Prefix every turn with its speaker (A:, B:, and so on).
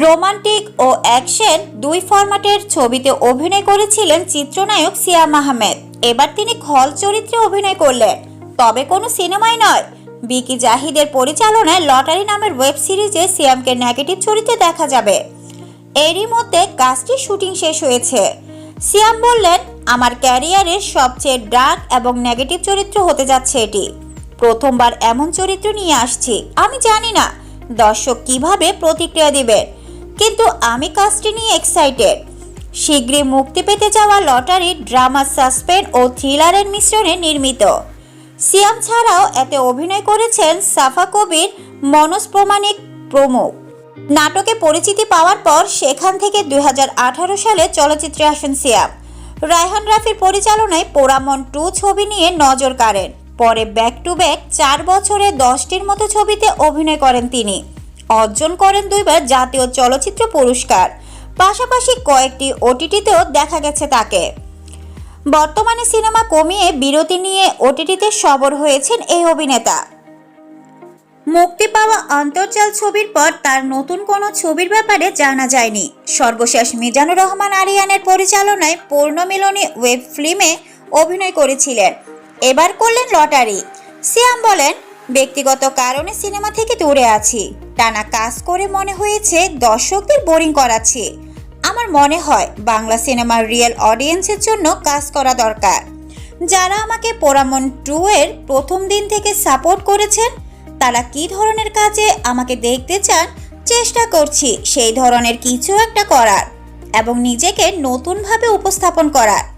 A: Romantic ও action দুই ফরম্যাটের ছবিতে অভিনয় করেছিলেন চিত্রনায়ক সিয়াম আহমেদ। এবার তিনি খল চরিত্রে অভিনয় করলেন। তবে কোনো সিনেমায় নয়। বিকি জাহিদের পরিচালনায় লটারি নামের ওয়েব সিরিজে সিয়ামকে নেগেটিভ চরিত্রে দেখা যাবে। এরই মধ্যে কাজটি শুটিং শেষ হয়েছে। সিয়াম বললেন, আমার ক্যারিয়ারের সবচেয়ে ডার্ক এবং নেগেটিভ চরিত্র হতে যাচ্ছে এটি। প্রথমবার এমন চরিত্র নিয়ে আসছি। আমি জানি না দর্শক কীভাবে প্রতিক্রিয়া দিবেন কিন্তু আমি কাজটি নিয়ে এক্সাইটেড শীঘ্রই মুক্তি পেতে যাওয়া লটারি, ড্রামা, সাসপেন্স ও থ্রিলারের মিশ্রণে নির্মিত। সিয়াম ছাড়াও এতে অভিনয় করেছেন সাফা কবির মনোজ প্রমাণিক প্রমুখ। নাটকে পরিচিতি পাওয়ার পর সেখান থেকে দুই হাজার আঠারো সালে চলচ্চিত্রে আসেন সিয়াম। রায়হান রাফির পরিচালনায় পোড়ামন টু ছবি নিয়ে নজর কাড়েন। পরে ব্যাক টু ব্যাক চার বছরে দশটির মতো ছবিতে অভিনয় করেন তিনি। অর্জন করেন দুইবার জাতীয় চলচ্চিত্র পুরস্কার। পাশাপাশি কয়েকটি ওটিটিতেও দেখা গেছে তাকে। বর্তমানে সিনেমা কমিয়ে বিরতি নিয়ে ওটিটিতে সবর হয়েছেন এই অভিনেতা। মুক্তি পাওয়া অন্তর্জাল ছবির পর তার নতুন কোনো ছবির ব্যাপারে জানা যায়নি। সর্বশেষ মিজানুর রহমান আরিয়ানের পরিচালনায় পূর্ণমিলনী ওয়েব ফিল্মে অভিনয় করেছিলেন। এবার করলেন লটারি। সিয়াম বলেন ব্যক্তিগত কারণে সিনেমা থেকে দূরে আছি। টানা কাজ করে মনে হয়েছে দর্শকদের বোরিং করাচ্ছি। আমার মনে হয় বাংলা সিনেমার রিয়েল অডিয়েন্সের জন্য কাজ করা দরকার। যারা আমাকে পোরামন টু এর প্রথম দিন থেকে সাপোর্ট করেছেন, তারা কি ধরনের কাজে আমাকে দেখতে চান, চেষ্টা করছি সেই ধরনের কিছু একটা করার এবং নিজেকে নতুনভাবে উপস্থাপন করার।